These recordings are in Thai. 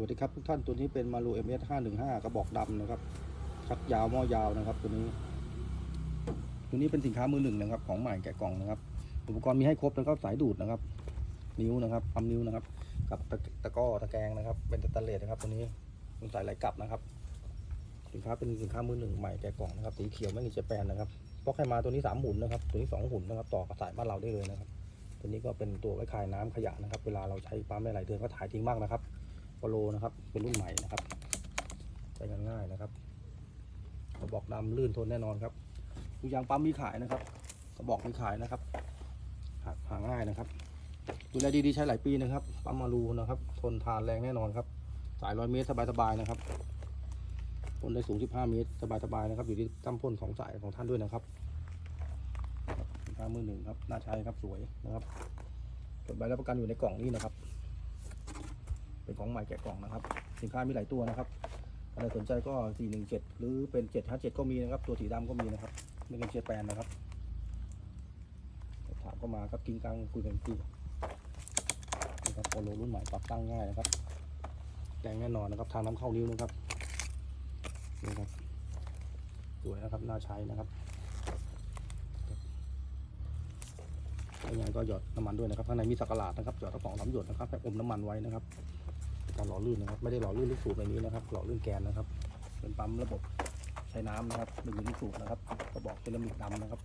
วัสดีครับทุกท่านตัวนี้เป็นมารู MS 515กระบอกดำนะครับชักยาวหม้อยาวนะครับ ตัวนี้ ตัวนี้เป็นสินค้ามือหนึ่งนะครับ ของใหม่แกะกล่องนะครับ อุปกรณ์มีให้ครบนะครับสายดูดนะครับ นิ้วนะครับปั๊มนิ้วนะครับ กับตะก้อตะแกรงนะครับ เป็นสแตนเลสนะครับ ตัวนี้เป็นสายไหลกลับนะครับ สินค้าเป็นสินค้ามือหนึ่งใหม่แกะกล่องนะครับสีเขียวไม่มีเจแปนนะครับบล็อกให้มาตัวนี้สามหุ่นนะครับ ตัวนี้สองหุ่นนะครับ ต่อกับสายบ้านเราได้เลยนะครับ ตัวนี้ก็เป็นตัวไว้คายน้ำขยะนะครับ เวลาเราใช้ปั๊มหลายๆเดือนก็ถ่ายทิ้งบ้างนะครับ โปโลนะครับ เป็นรุ่นใหม่นะครับใช้งานง่ายนะครับกระบอกดำลื่นทนแน่นอนครับทุกอย่างปั๊มมีขายนะครับกระบอกมีขายนะครับหาหาง่ายนะครับดูแลดีๆใช้หลายปีนะครับปั๊มมารูนะครับ ทนทานแรงแน่นอนครับ สายร้อยเมตรสบายๆนะครับพ่นได้สูง 15 เมตร สบายๆนะครับ อยู่ที่ตั้มพ่นของสายของท่านด้วยนะครับสินค้ามือหนึ่งครับ น่าใช้ครับ สวยนะครับจดใบรับประกันอยู่ในกล่องนี้นะครับ เป็นของใหม่แกะกล่องนะครับ สินค้ามีหลายตัวนะครับใครสนใจก็ 417 หรือเป็น 757 ก็มีนะครับ ตัวสีดำก็มีนะครับไม่เป็นเชียร์แปนนะครับ ถามเข้ามาครับกินกลางคุยกันที่นะครับโปโลรุ่นใหม่ปรับตั้งง่ายนะครับแรงแน่นอนนะครับทางน้ำเข้านิ้วนะครับนี่ครับสวยนะครับน่าใช้นะครับยังไงก็หยอดน้ำมันด้วยนะครับข้างในมีสักหลาดนะครับหยอดกระป๋องน้ำหยดนะครับให้อมน้ำมันไว้นะครับ การหล่อลื่นนะครับ ไม่ได้หล่อลื่นลูกสูบในนี้นะครับ หล่อลื่นแกนนะครับ เป็นปั๊มระบบใช้น้ำนะครับหนึ่งลูกสูบนะครับกระบอกเซรามิกดำนะครับ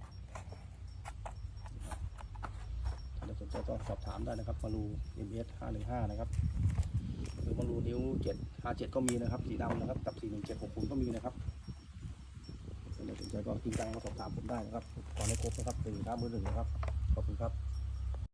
ถ้าสนใจก็สอบถามได้นะครับมารู MS 515นะครับหรือมารูนิ้ว757ก็มีนะครับ สีดำนะครับกับ41760ก็มีนะครับถ้าสนใจก็จริงจังมาสอบถามผมได้นะครับขอให้ครบนะครับสินค้ามือหนึ่งนะครับขอบคุณครับ